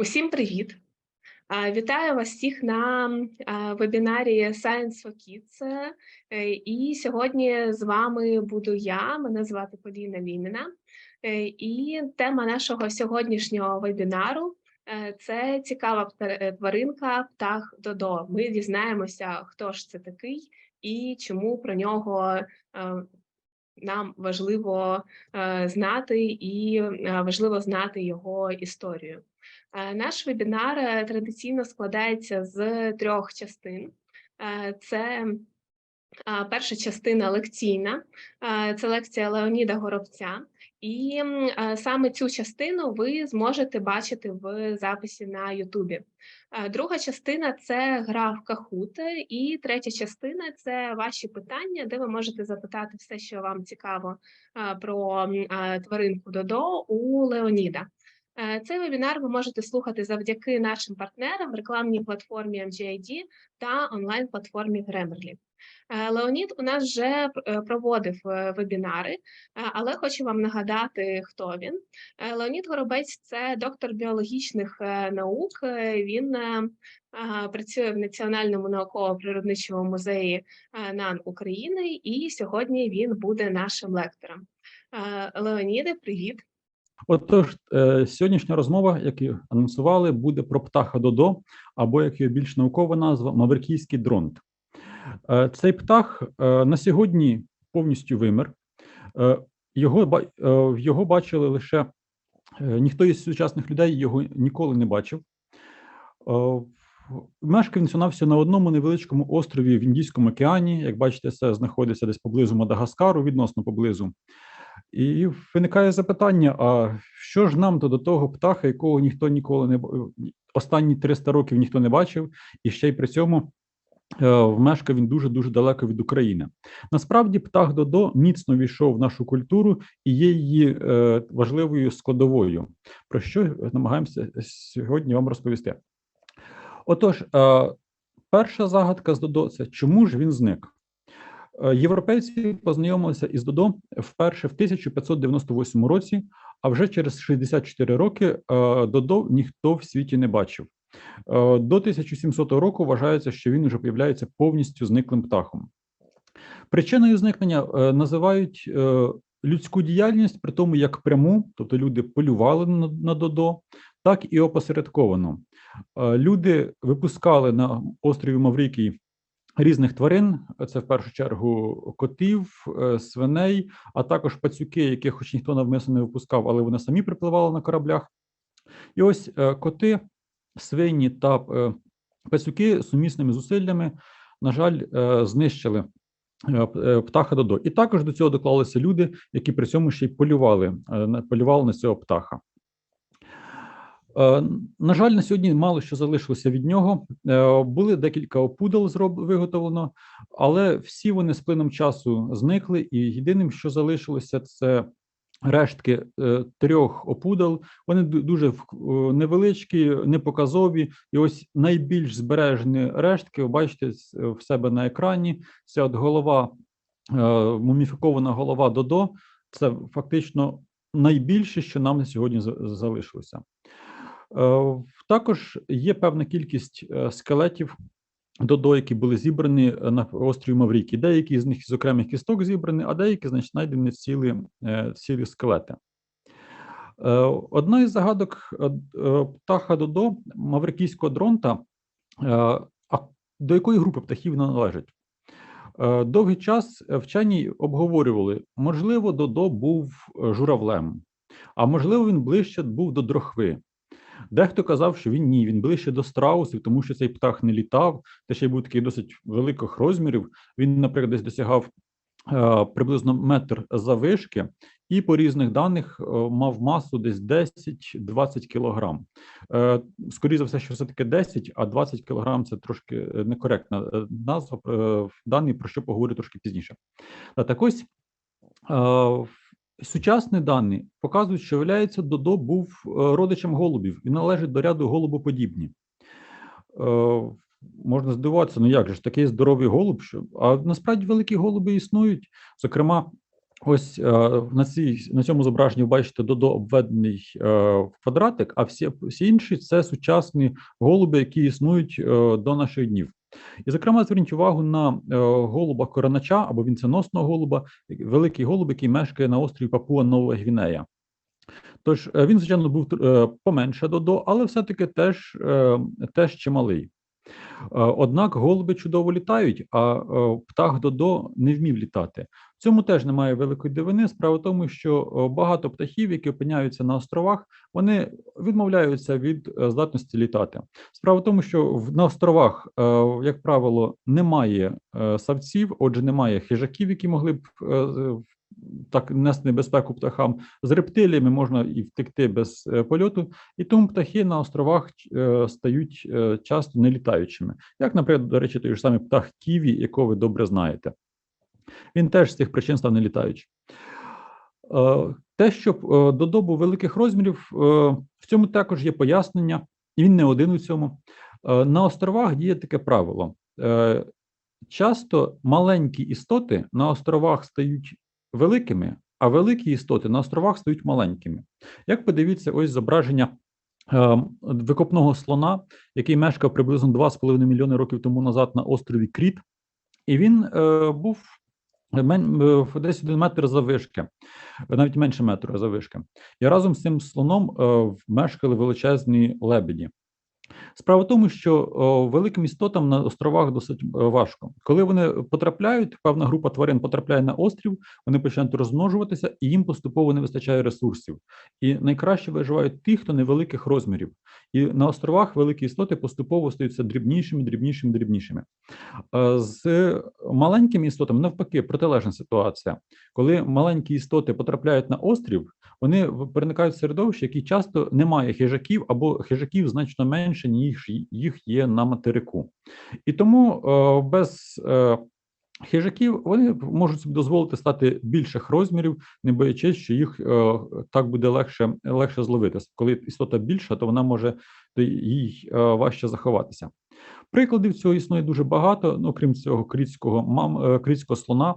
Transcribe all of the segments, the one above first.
Усім привіт! Вітаю вас всіх на вебінарі Science for Kids. Е, І сьогодні з вами буду я. Мене звати Поліна Ліміна. Е, І тема нашого сьогоднішнього вебінару е, це цікава тваринка птах Додо. Ми дізнаємося, хто ж це такий і чому про нього нам важливо е, знати і е, важливо знати його історію. Е, Наш вебінар традиційно складається з трьох частин. Це перша частина лекційна, це лекція Леоніда Горобця. І е, саме цю частину ви зможете бачити в записі на Ютубі. Е, Друга частина це гра в Кахут, і третя частина це ваші питання, де ви можете запитати все, що вам цікаво е, про тваринку Додо у Леоніда. Е, Цей вебінар ви можете слухати завдяки нашим партнерам, рекламній платформі MGID та онлайн-платформі Grammarly. Е, Леонід у нас вже е, проводив вебінари, але хочу вам нагадати, хто він. Леонід Горобець це доктор біологічних наук. Він працює в Національному науково-природничому музеї НАН України, і сьогодні він буде нашим лектором. Леоніде, привіт! Отож, е, сьогоднішня розмова, як і анонсували, буде про птаха Додо, або як його більш наукова назва Маврикійський дронт. Е, Цей птах е, на сьогодні повністю вимер. Його, його бачили лише ніхто із сучасних людей його ніколи не бачив. Він всього на одному невеличкому острові в Індійському океані. Як бачите, це знаходиться десь поблизу Мадагаскару, відносно поблизу. І виникає запитання: а що ж нам то до того птаха, якого ніхто ніколи не останні 300 років ніхто не бачив, і ще й при цьому е, мешкав він дуже дуже далеко від України. Насправді, птах Додо міцно війшов в нашу культуру і є її е, важливою складовою, про що намагаємося сьогодні вам розповісти. Отож, е, перша загадка з Додо це чому ж він зник? Е, Європейці познайомилися із Додо вперше в 1598 році, а вже через 64 роки е, Додо ніхто в світі не бачив. Е, До 1700 року вважається, що він вже появляється повністю зниклим птахом. Причиною зникнення називають людську діяльність, при тому як пряму, тобто люди полювали на, Додо, так і опосередковано. Люди випускали на острові Маврикій різних тварин. Це в першу чергу котів, е, свиней, а також пацюки, яких хоч ніхто навмисно не випускав, але вони самі припливали на кораблях. І ось е, коти, свині та е, пацюки сумісними зусиллями, на жаль, знищили птаха Додо. І також до цього доклалися люди, які при цьому ще й полювали, полювали на цього птаха. Е, На жаль, на сьогодні мало що залишилося від нього. Е, Були декілька опудал виготовлено, але всі вони з плином часу зникли, і єдиним, що залишилося, це рештки е, трьох опудал. Вони дуже невеличкі, непоказові. І ось найбільш збережені рештки, ви бачите в себе на екрані. Це от голова, муміфікована голова Додо. Це фактично найбільше, що нам на сьогодні за- залишилося. Е, Також є певна кількість е, скелетів Додо, які були зібрані е, на острові Маврікі. Деякі з них з окремих кісток зібрані, а деякі, значить, знайдені цілі, цілі скелети. Одна із загадок птаха Додо, маврикійського дронта, до якої групи птахів вона належить? Довгий час вчені обговорювали, можливо, Додо був журавлем, а можливо, він ближче був до дрохви. Дехто казав, що він ні, він ближче до страусів, тому що цей птах не літав, та ще й був такий досить великих розмірів. Він, наприклад, десь досягав е, приблизно метр завишки, і по різних даних е, мав масу десь 10-20 кілограм. Е, скоріше за все, що все таки 10, а 20 кілограм це трошки е, некоректна е, назва. е, Дані про що поговорю трошки пізніше. Та так ось е, Сучасні дані показують, що виявляється, Додо був е, родичем голубів і належить до ряду голубоподібні. Е, Можна здивуватися, ну як же ж такий здоровий голуб, що а насправді великі голуби існують. Зокрема, Ось е, на цій на цьому зображенні ви бачите додо обведений е, квадратик, а всі всі інші це сучасні голуби, які існують е, до наших днів. І, зокрема, зверніть увагу на е, голуба коронача або вінценосного голуба, великий голуб, який мешкає на острові Папуа Нова Гвінея. Тож е, він, звичайно, був е, поменше додо, але все-таки теж, теж чималий. Е, Однак голуби чудово літають, а е, птах Додо не вмів літати. В цьому теж немає великої дивини. Справа в тому, що е, багато птахів, які опиняються на островах, вони відмовляються від здатності літати. Справа в тому, що на островах, як правило, немає савців, отже, немає хижаків, які могли б так нести небезпеку птахам. З рептиліями можна і втекти без е, польоту, і тому птахи на островах е, стають е, часто нелітаючими. Як, наприклад, до речі, той ж самий птах Ківі, якого ви добре знаєте. Він теж з цих причин став нелітаючим. Те, що Додо був великих розмірів, в цьому також є пояснення, і він не один у цьому. На островах діє таке правило. Часто маленькі істоти на островах стають великими, а великі істоти на островах стають маленькими. Як подивіться, ось зображення е, викопного слона, який мешкав приблизно 2,5 мільйони років тому назад на острові Кріт, і він е, був мен, е, десь один метр заввишки, навіть менше метра заввишки. І разом з цим слоном е, мешкали величезні лебеді. Справа в тому, що великим істотам на островах досить е, важко. Коли вони потрапляють, певна група тварин потрапляє на острів, вони починають розмножуватися, і їм поступово не вистачає ресурсів. І найкраще виживають ті, хто невеликих розмірів. І на островах великі істоти поступово стаються дрібнішими, дрібнішими, дрібнішими. Е, З маленькими істотами навпаки протилежна ситуація. Коли маленькі істоти потрапляють на острів, вони переникають в середовище, які часто не має хижаків або хижаків значно менше, ніж їх є на материку. І тому е, без е, хижаків вони можуть собі дозволити стати більших розмірів, не боячись, що їх е, так буде легше, легше зловити. Коли істота більша, то вона може то їй важче заховатися. Прикладів цього існує дуже багато. Ну, крім цього, крітського мам, е, слона,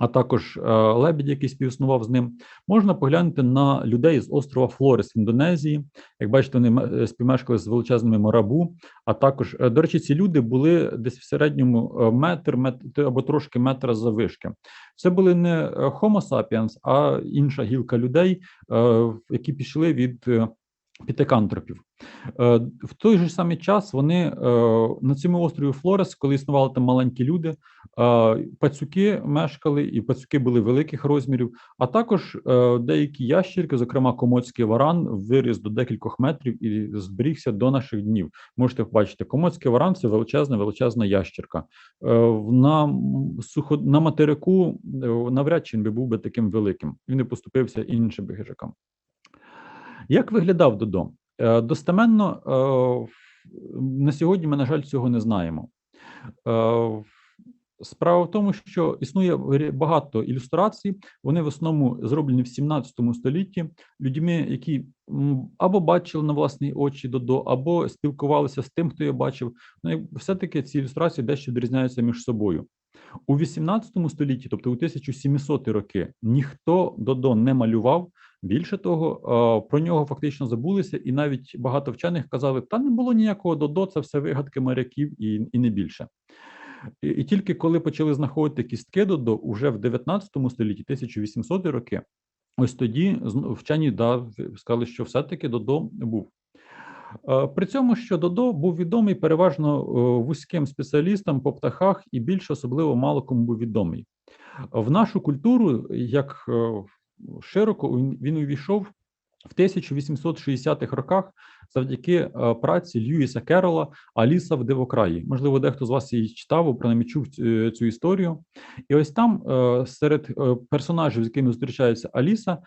а також е, лебідь, який співіснував з ним. Можна поглянути на людей з острова Флорес в Індонезії. Як бачите, вони е, співмешкали з величезними марабу. А також, е, до речі, ці люди були десь в середньому метр, метр або трошки метра заввишки. Це були не Homo sapiens, а інша гілка людей, які пішли від пітекантропів. Е, В той же самий час вони е, на цьому острові Флорес, коли існували там маленькі люди, е, пацюки мешкали, і пацюки були великих розмірів, а також деякі ящірки, зокрема комоцький варан, виріс до декількох метрів і зберігся до наших днів. Можете побачити, комоцький варан це величезна, величезна ящірка. На сухо на материку навряд чи він би був би таким великим. Він не поступився іншим хижакам. Як виглядав Додо? Е, Достеменно е, на сьогодні ми, на жаль, цього не знаємо. Е, Справа в тому, що існує багато ілюстрацій. Вони в основному зроблені в 17 столітті людьми, які або бачили на власні очі Додо, або спілкувалися з тим, хто його бачив. Ну, і все-таки ці ілюстрації дещо відрізняються між собою. У 18 столітті, тобто у 1700 роки, ніхто Додо не малював. Більше того, про нього фактично забулися, і навіть багато вчених казали, та не було ніякого Додо, це все вигадки моряків і, і не більше. І, і тільки коли почали знаходити кістки Додо, уже в 19 столітті, 1800 роки, ось тоді вчені да, сказали, що все-таки Додо був. Е, При цьому, що Додо був відомий переважно е, вузьким спеціалістам по птахах і більш особливо мало кому був відомий. В нашу культуру, як е, широко він увійшов в 1860-х роках завдяки праці Льюіса Керрола Аліса в Дивокраї. Можливо, дехто з вас її читав, або принаймні чув цю, історію. І ось там серед персонажів, з якими зустрічається Аліса,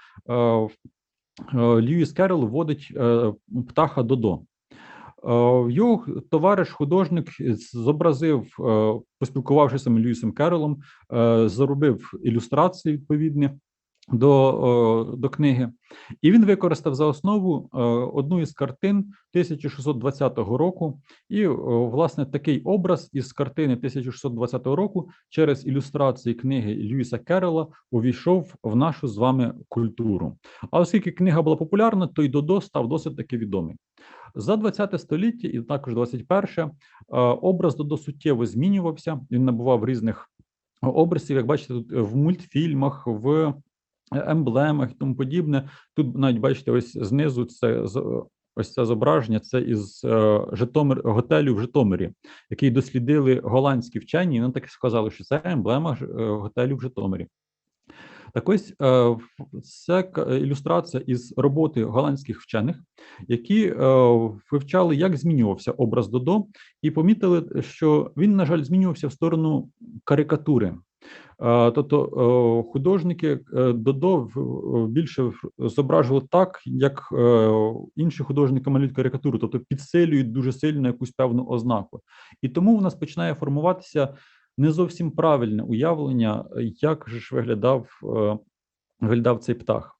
Льюіс Керрол вводить е, птаха Додо. Е, Його товариш, художник, зобразив, е, поспілкувавшися з Льюісом Керролом, е, заробив ілюстрації відповідні до, до книги, і він використав за основу е, одну із картин 1620 року. І, власне, такий образ із картини 1620 року через ілюстрації книги Льюіса Керрела увійшов в нашу з вами культуру. А оскільки книга була популярна, то й Додо став досить таки відомий. За 20 століття і також 21 е, образ Додо суттєво змінювався. Він набував різних образів, як бачите, тут е, в мультфільмах, в емблемах і тому подібне. Тут навіть бачите, ось знизу це ось це зображення. Це із е, Житомир готелю в Житомирі, який дослідили голландські вчені. і Вони так сказали, що це емблема е, готелю в Житомирі. Так ось е, це ілюстрація із роботи голландських вчених, які вивчали, як змінювався образ Додо, і помітили, що він, на жаль, змінювався в сторону карикатури. Е, Тобто е, художники е, Додо в- більше зображували так, як е, інші художники малюють карикатуру, тобто підсилюють дуже сильно якусь певну ознаку. І тому в нас починає формуватися не зовсім правильне уявлення, як ж виглядав, е, виглядав цей птах.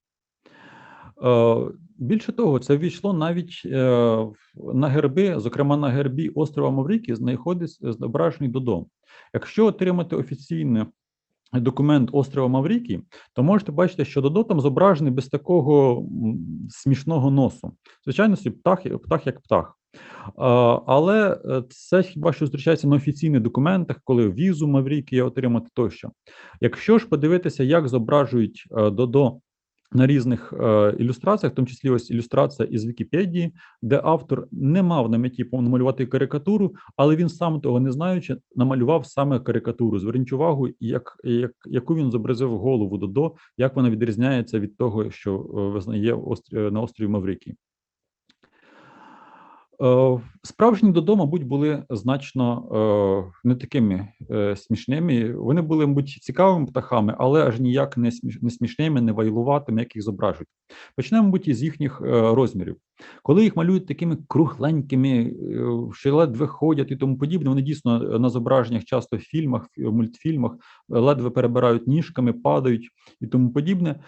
Е, Більше того, це війшло навіть е, на герби, зокрема на гербі острова Маврикій, знаходиться зображений Додо. Якщо отримати офіційний документ острова Маврикій, то можете бачити, що Додо там зображений без такого смішного носу. Звичайно, птах, птах як птах. Але е, це хіба що зустрічається на офіційних документах, коли візу Маврикія отримати тощо. Якщо ж подивитися, як зображують е, Додо на різних е, ілюстраціях, в тому числі ось ілюстрація із Вікіпедії, де автор не мав на меті намалювати карикатуру, але він сам того не знаючи, намалював саме карикатуру. Зверніть увагу, як, як, яку він зобразив голову Додо, як вона відрізняється від того, що е, визнає на острові Маврикій. Е, Справжні Додо, мабуть, були значно е, не такими е, смішними. Вони були, мабуть, цікавими птахами, але аж ніяк не, смішними, не вайлуватими, як їх зображують. Почнемо, мабуть, із їхніх розмірів. Коли їх малюють такими кругленькими, що ледве ходять і тому подібне, вони дійсно на зображеннях, часто в фільмах, в мультфільмах, ледве перебирають ніжками, падають і тому подібне.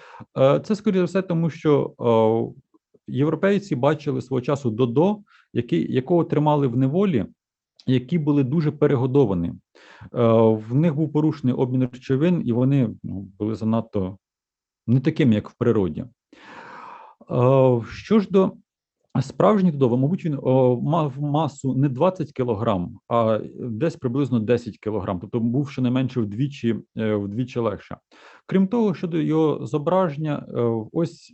Це скоріше за все, тому що європейці бачили свого часу Додо, який, якого тримали в неволі, які були дуже перегодовані. Е, В них був порушений обмін речовин, і вони ну, були занадто не такими, як в природі. Е, Що ж до справжніх Додо, мабуть, він мав масу не 20 кілограм, а десь приблизно 10 кілограм, тобто був щонайменше вдвічі, е, вдвічі легше. Крім того, щодо його зображення, ось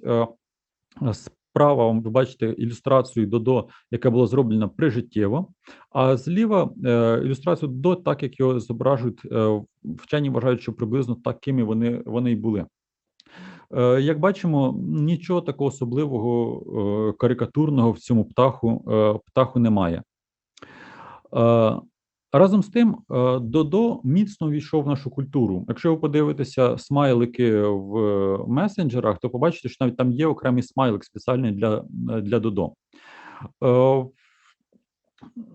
справа ви бачите ілюстрацію Додо, яка була зроблена прижиттєво, а зліва е, ілюстрацію Додо, так як його зображують, е, вчені вважають, що приблизно такими вони, вони й були. Е, Як бачимо, нічого такого особливого карикатурного в цьому птаху, птаху немає. Е, Разом з тим, е, Додо міцно війшов в нашу культуру. Якщо ви подивитеся смайлики в месенджерах, то побачите, що навіть там є окремий смайлик спеціальний для, для Додо. Е,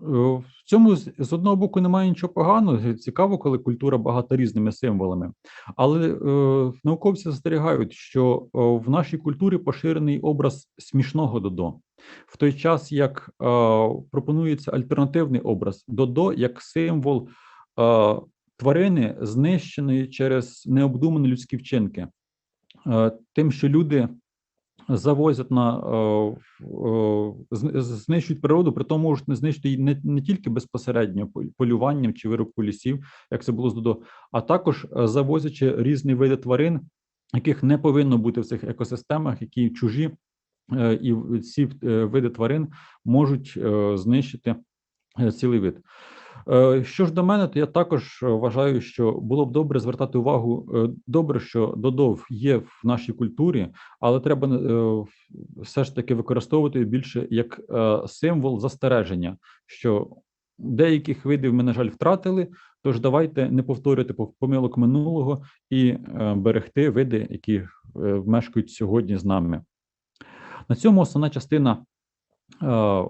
В цьому з одного боку немає нічого поганого. Цікаво, коли культура багата різними символами. Але е, науковці застерігають, що е, в нашій культурі поширений образ смішного Додо. В той час, як е, пропонується альтернативний образ Додо як символ е, тварини, знищеної через необдумані людські вчинки, е, тим, що люди завозять на е, е, знищують природу, при тому можуть не знищити не, не тільки безпосередньо полюванням чи вирубку лісів, як це було з Додо, а також е, завозячи різні види тварин, яких не повинно бути в цих екосистемах, які чужі, і в- ці е, види тварин можуть е, знищити е, цілий вид. Е, Що ж до мене, то я також е, вважаю, що було б добре звертати увагу. е, Добре, що додов є в нашій культурі, але треба е, все ж таки використовувати більше як е, символ застереження, що деяких видів ми, на жаль, втратили. Тож давайте не повторювати пов- помилок минулого і е, берегти види, які е, мешкають сьогодні з нами. На цьому основна частина е,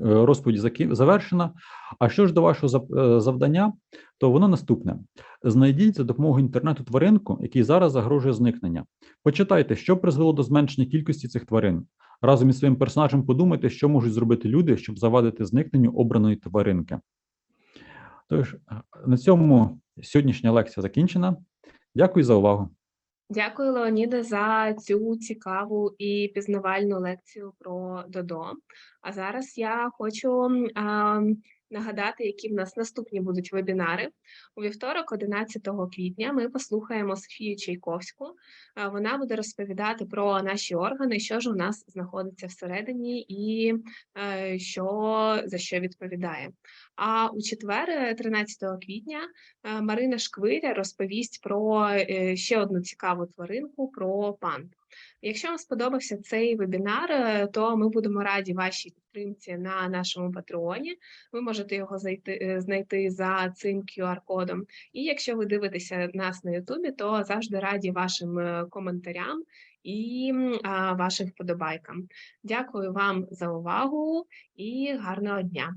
розповідь заки- завершена. А що ж до вашого е, завдання, то воно наступне: знайдіть за допомогою інтернету тваринку, який зараз загрожує зникнення. Почитайте, що призвело до зменшення кількості цих тварин. Разом із своїм персонажем подумайте, що можуть зробити люди, щоб завадити зникненню обраної тваринки. Тож, е, на цьому сьогоднішня лекція закінчена. Дякую за увагу. Дякую, Леоніде, за цю цікаву і пізнавальну лекцію про Додо. А зараз я хочу а, нагадати, які в нас наступні будуть вебінари. У вівторок, 11 квітня, ми послухаємо Софію Чайковську. Вона буде розповідати про наші органи, що ж у нас знаходиться всередині і е, що за що відповідає. А у четвер, е, 13 квітня, е, Марина Шквиря розповість про е, ще одну цікаву тваринку про панд. Якщо вам сподобався цей вебінар, е, то ми будемо раді вашій підтримці на нашому патреоні. Ви можете його зайти, е, знайти за цим QR-кодом. І якщо ви дивитеся нас на Ютубі, то завжди раді вашим е, коментарям і вашим вподобайкам. Дякую вам за увагу і гарного дня!